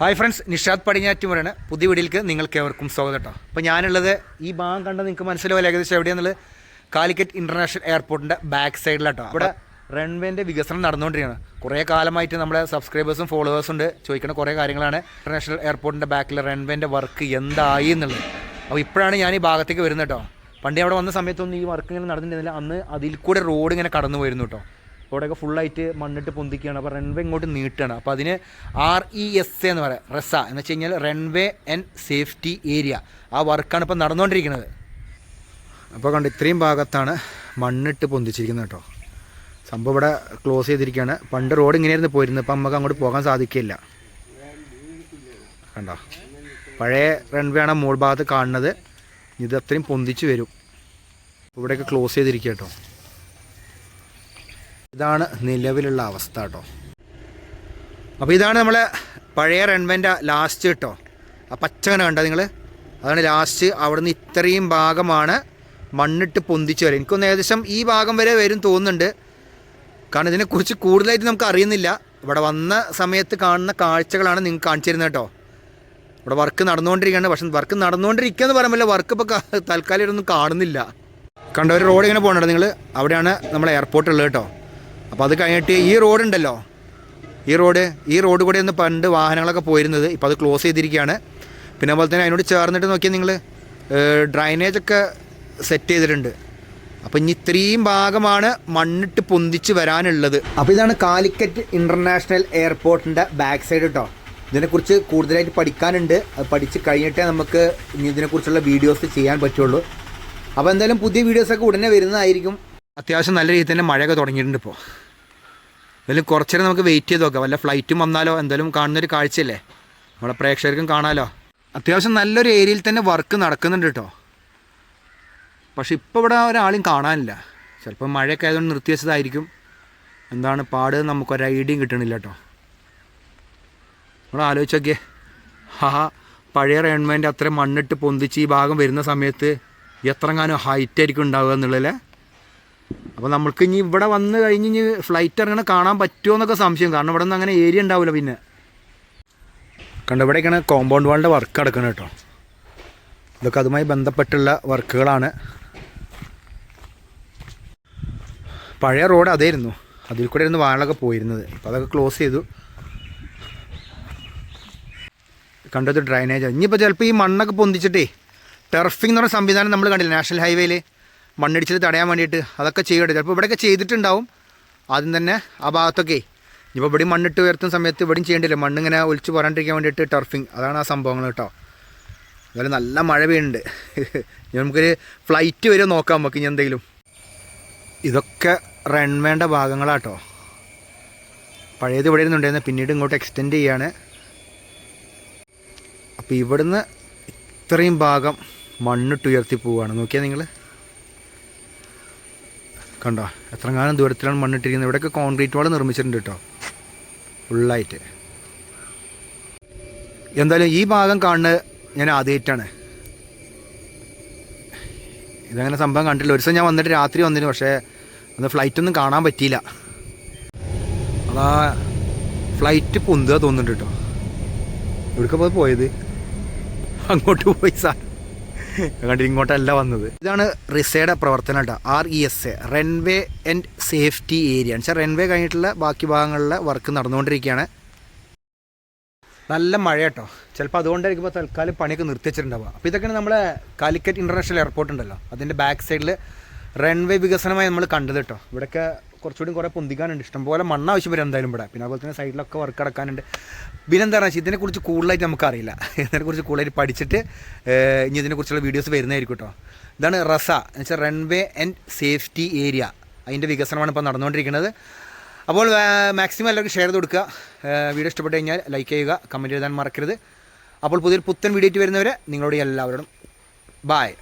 Hi friends Nishad പടിഞ്ഞാറ്റുമുറാണ് പുതിയ വീടിലേക്ക് നിങ്ങൾക്ക് ഏവർക്കും സ്വാഗതം കേട്ടോ അപ്പോൾ ഞാനുള്ളത് ഈ ഭാഗം കണ്ട നിങ്ങൾക്ക് മനസ്സിലാവില്ല ഏകദേശം എവിടെയാണെന്നുള്ളത് കാലിക്കറ്റ് ഇന്റർനാഷണൽ എയർപോർട്ടിന്റെ ബാക്ക് സൈഡിലാട്ടോ അവിടെ റൺവേന്റെ വികസനം നടന്നുകൊണ്ടിരിക്കുകയാണ്. കുറേ കാലമായിട്ട് നമ്മുടെ സബ്സ്ക്രൈബേഴ്സും ഫോളോവേഴ്സും ഉണ്ട്. ചോദിക്കുന്ന കുറേ കാര്യങ്ങളാണ് ഇന്റർനാഷണൽ എയർപോർട്ടിന്റെ ബാക്കിൽ റൺവേന്റെ വർക്ക് എന്തായി എന്നുള്ളത്. അപ്പോൾ ഇപ്പോഴാണ് ഞാൻ ഈ ഭാഗത്തേക്ക് വരുന്നത് കേട്ടോ പണ്ട് അവിടെ വന്ന സമയത്തൊന്നും ഈ വർക്ക് ഇങ്ങനെ നടന്നിട്ടുണ്ടായിരുന്നില്ല അന്ന് അതിൽ കൂടെ റോഡ് ഇങ്ങനെ കടന്നു വരുന്നു കേട്ടോ അവിടെയൊക്കെ ഫുള്ളായിട്ട് മണ്ണിട്ട് പൊന്തിക്കുകയാണ്. അപ്പോൾ റൺവേ ഇങ്ങോട്ട് നീട്ടുകയാണ്. അപ്പോൾ അതിന് ആർ ഇ എസ് എന്ന് പറയാം. റെസ എന്ന് വെച്ച് കഴിഞ്ഞാൽ റൺവേ ആൻഡ് സേഫ്റ്റി ഏരിയ ആ വർക്കാണ് ഇപ്പോൾ നടന്നുകൊണ്ടിരിക്കുന്നത്. അപ്പോൾ കണ്ട് ഇത്രയും ഭാഗത്താണ് മണ്ണിട്ട് പൊന്തിച്ചിരിക്കുന്നത് കേട്ടോ. സംഭവം ഇവിടെ ക്ലോസ് ചെയ്തിരിക്കുകയാണ്. പണ്ട് റോഡ് ഇങ്ങനെയായിരുന്നു പോയിരുന്നത്. ഇപ്പം നമുക്ക് അങ്ങോട്ട് പോകാൻ സാധിക്കില്ല കണ്ടോ? പഴയ റൺവേ ആണ് മോൾ ഭാഗത്ത് കാണുന്നത്. ഇത് അത്രയും പൊന്തിച്ച് വരും. ഇവിടെയൊക്കെ ക്ലോസ് ചെയ്തിരിക്കുക കേട്ടോ. ഇതാണ് നിലവിലുള്ള അവസ്ഥ കേട്ടോ. അപ്പോൾ ഇതാണ് നമ്മളെ പഴയ റൺവേന്റെ ലാസ്റ്റ് കേട്ടോ. ആ പച്ചങ്ങനെ കണ്ടോ നിങ്ങൾ അതാണ് ലാസ്റ്റ് അവിടുന്ന് ഇത്രയും ഭാഗമാണ് മണ്ണിട്ട് പൊന്തിച്ച് വരെ. എനിക്കൊന്ന് ഏകദേശം ഈ ഭാഗം വരെ വരും തോന്നുന്നുണ്ട്. കാരണം ഇതിനെക്കുറിച്ച് കൂടുതലായിട്ട് നമുക്ക് അറിയുന്നില്ല. ഇവിടെ വന്ന സമയത്ത് കാണുന്ന കാഴ്ചകളാണ് നിങ്ങൾക്ക് കാണിച്ചു തരുന്നത് കേട്ടോ. ഇവിടെ വർക്ക് നടന്നുകൊണ്ടിരിക്കുകയാണ്. പക്ഷെ വർക്ക് നടന്നുകൊണ്ടിരിക്കുക എന്ന് പറയുമ്പോൾ വർക്ക് ഇപ്പോൾ തൽക്കാലം ഒന്നും കാണുന്നില്ല. കണ്ട ഒരു റോഡ് ഇങ്ങനെ പോകണോ നിങ്ങൾ അവിടെയാണ് നമ്മളെ എയർപോർട്ട് ഉള്ളത് കേട്ടോ. അപ്പോൾ അത് കഴിഞ്ഞിട്ട് ഈ റോഡ് ഉണ്ടല്ലോ. ഈ റോഡ് ഈ റോഡ് കൂടെ ഒന്ന് പണ്ട് വാഹനങ്ങളൊക്കെ പോയിരുന്നത്. ഇപ്പോൾ അത് ക്ലോസ് ചെയ്തിരിക്കുകയാണ്. പിന്നെ അതുപോലെ തന്നെ അതിനോട് ചേർന്നിട്ട് നോക്കിയാൽ നിങ്ങൾ ഡ്രൈനേജ് ഒക്കെ സെറ്റ് ചെയ്തിട്ടുണ്ട്. അപ്പോൾ ഇനി ഇത്രയും ഭാഗമാണ് മണ്ണിട്ട് പൊന്തിച്ച് വരാനുള്ളത്. അപ്പോൾ ഇതാണ് കാലിക്കറ്റ് ഇന്റർനാഷണൽ എയർപോർട്ടിന്റെ ബാക്ക് സൈഡ് കേട്ടോ ഇതിനെക്കുറിച്ച് കൂടുതലായിട്ട് പഠിക്കാനുണ്ട്. അത് പഠിച്ച് കഴിഞ്ഞിട്ടേ നമുക്ക് ഇനി ഇതിനെക്കുറിച്ചുള്ള വീഡിയോസ് ചെയ്യാൻ പറ്റുള്ളൂ. അപ്പോൾ എന്തായാലും പുതിയ വീഡിയോസൊക്കെ ഉടനെ വരുന്നതായിരിക്കും. അത്യാവശ്യം നല്ല രീതിയിൽ തന്നെ മഴയൊക്കെ തുടങ്ങിയിട്ടുണ്ട് ഇപ്പോൾ എന്തായാലും കുറച്ചേരം നമുക്ക് വെയിറ്റ് ചെയ്ത് നോക്കാം. വല്ല ഫ്ലൈറ്റും വന്നാലോ എന്തായാലും കാണുന്നൊരു കാഴ്ചയല്ലേ? നമ്മളെ പ്രേക്ഷകർക്കും കാണാലോ. അത്യാവശ്യം നല്ലൊരു ഏരിയയിൽ തന്നെ വർക്ക് നടക്കുന്നുണ്ട് കേട്ടോ. പക്ഷെ ഇപ്പോൾ ഇവിടെ ഒരാളും കാണാനില്ല. ചിലപ്പോൾ മഴയൊക്കെ ആയതുകൊണ്ട് നിർത്തി വെച്ചതായിരിക്കും. എന്താണ് പാട് നമുക്കൊരു ഐഡിയയും കിട്ടണില്ല കേട്ടോ. നമ്മൾ ആലോചിച്ച് നോക്കിയേ. ഹാ പഴയ റെയൺമെന്റ് അത്രയും മണ്ണിട്ട് പൊന്തിച്ച് ഈ ഭാഗം വരുന്ന സമയത്ത് എത്രങ്ങാനും ഹൈറ്റ് ആയിരിക്കും ഉണ്ടാവുക എന്നുള്ളതല്ലേ? അപ്പോൾ നമ്മൾക്ക് ഇനി ഇവിടെ വന്ന് കഴിഞ്ഞ് ഇനി ഫ്ലൈറ്റ് ഇറങ്ങണ കാണാൻ പറ്റുമോ എന്നൊക്കെ സംശയം. കാരണം ഇവിടെ നിന്ന് അങ്ങനെ ഏരിയ ഉണ്ടാവില്ല പിന്നെ. കണ്ട ഇവിടെയൊക്കെയാണ് കോമ്പൗണ്ട് വാളിന്റെ വർക്ക് നടക്കുന്നത് കേട്ടോ. ഇതൊക്കെ അതുമായി ബന്ധപ്പെട്ടുള്ള വർക്കുകളാണ് പഴയ റോഡ് അതായിരുന്നു. അതിൽ കൂടെ ഇരുന്ന് വാളൊക്കെ പോയിരുന്നത്. അപ്പോൾ അതൊക്കെ ക്ലോസ് ചെയ്തു. കണ്ടത് ഡ്രൈനേജ് ഇനിയിപ്പോൾ ചിലപ്പോൾ ഈ മണ്ണൊക്കെ പൊന്തിച്ചിട്ടേ ടെർഫിംഗ് എന്ന് പറഞ്ഞ സംവിധാനം നമ്മൾ കണ്ടില്ല നാഷണൽ ഹൈവേയിൽ മണ്ണിടിച്ചിൽ തടയാൻ വേണ്ടിയിട്ട് അതൊക്കെ ചെയ്യട്ടെ. ചിലപ്പോൾ ഇവിടെയൊക്കെ ചെയ്തിട്ടുണ്ടാവും. ആദ്യം തന്നെ ആ ഭാഗത്തൊക്കെ. ഇപ്പോൾ ഇവിടെയും മണ്ണിട്ട് ഉയർത്തുന്ന സമയത്ത് ഇവിടെയും ചെയ്യേണ്ടില്ല മണ്ണിങ്ങനെ ഒലിച്ച് പോരാണ്ടിരിക്കാൻ വേണ്ടിയിട്ട് ടർഫിങ് അതാണ് ആ സംഭവങ്ങൾ കേട്ടോ. അതുപോലെ നല്ല മഴ പെയ്യുന്നുണ്ട്. നമുക്കൊരു ഫ്ലൈറ്റ് വരെ നോക്കാം നമുക്ക് ഇനി എന്തെങ്കിലും. ഇതൊക്കെ റൺവേണ്ട ഭാഗങ്ങളാട്ടോ പഴയത് ഇവിടെ ഇരുന്നുണ്ടായിരുന്നു. പിന്നീട് ഇങ്ങോട്ട് എക്സ്റ്റെൻഡ് ചെയ്യാണ്. അപ്പോൾ ഇവിടുന്ന് ഇത്രയും ഭാഗം മണ്ണിട്ട് ഉയർത്തി പോവുകയാണ് നോക്കിയാൽ നിങ്ങൾ കണ്ടോ? എത്ര കാലം ദൂരത്തിലാണ് മണ്ണിട്ടിരിക്കുന്നത്. ഇവിടെയൊക്കെ കോൺക്രീറ്റ് വാൾ നിർമ്മിച്ചിട്ടുണ്ട് കേട്ടോ ഫുള്ളായിട്ട്. എന്തായാലും ഈ ഭാഗം കാണുന്നത് ഞാൻ ആദ്യമായിട്ടാണ് ഇതങ്ങനെ സംഭവം കണ്ടില്ല ഒരു ദിവസം ഞാൻ വന്നിട്ട് രാത്രി വന്നിരുന്നു. പക്ഷേ അന്ന് ഫ്ലൈറ്റൊന്നും കാണാൻ പറ്റിയില്ല. അതാ ഫ്ലൈറ്റ് പൊന്തുക തോന്നുന്നുണ്ട് കേട്ടോ എവിടേക്ക് പോയത്? അങ്ങോട്ട് പോയി സാർ. കണ്ടി ഇങ്ങോട്ടല്ല വന്നത്. ഇതാണ് റിസയുടെ പ്രവർത്തനം കേട്ടോ. R E S A runway and safety area എന്ന് വെച്ചാൽ റൺവേ കഴിഞ്ഞിട്ടുള്ള ബാക്കി ഭാഗങ്ങളിലെ വർക്ക് നടന്നുകൊണ്ടിരിക്കുകയാണ്. നല്ല മഴ കേട്ടോ. ചിലപ്പോൾ അതുകൊണ്ടായിരിക്കും ഇപ്പോൾ തൽക്കാലം പണിയൊക്കെ നിർത്തിച്ചിട്ടുണ്ടാവുക അപ്പോൾ ഇതൊക്കെയാണ് നമ്മളെ കാലിക്കറ്റ് ഇന്റർനാഷണൽ എയർപോർട്ട് ഉണ്ടല്ലോ. അതിന്റെ ബാക്ക് സൈഡിൽ റൺവേ വികസനമായി നമ്മൾ കണ്ടത് കേട്ടോ. ഇവിടെയൊക്കെ കുറച്ചുകൂടി കുറേ പൊന്തിക്കാനുണ്ട്. ഇഷ്ടംപോലെ മണ്ണ് ആവശ്യം വരും എന്തായാലും ഇവിടെ. പിന്നെ അതുപോലെ തന്നെ സൈഡിലൊക്കെ വർക്ക് അടക്കാനുണ്ട് പിന്നെ എന്താ പറയുക ഇതിനെക്കുറിച്ച് കൂടുതലായിട്ട് നമുക്കറിയില്ല. ഇതിനെക്കുറിച്ച് കൂടുതലായിട്ട് പഠിച്ചിട്ട് ഇനി ഇതിനെക്കുറിച്ചുള്ള വീഡിയോസ് വരുന്നതായിരിക്കും കേട്ടോ ഇതാണ് റസ. എന്ന് വെച്ചാൽ റൺവേ ആൻഡ് സേഫ്റ്റി ഏരിയ അതിന്റെ വികസനമാണ് ഇപ്പോൾ നടന്നുകൊണ്ടിരിക്കുന്നത്. അപ്പോൾ മാക്സിമം എല്ലാവർക്കും ഷെയർ ചെയ്ത് കൊടുക്കുക. വീഡിയോ ഇഷ്ടപ്പെട്ട് കഴിഞ്ഞാൽ ലൈക്ക് ചെയ്യുക കമന്റ് എഴുതാൻ മറക്കരുത്. അപ്പോൾ പുതിയൊരു പുത്തൻ വീഡിയോ വരുന്നവരെ നിങ്ങളോട് എല്ലാവരോടും ബായ്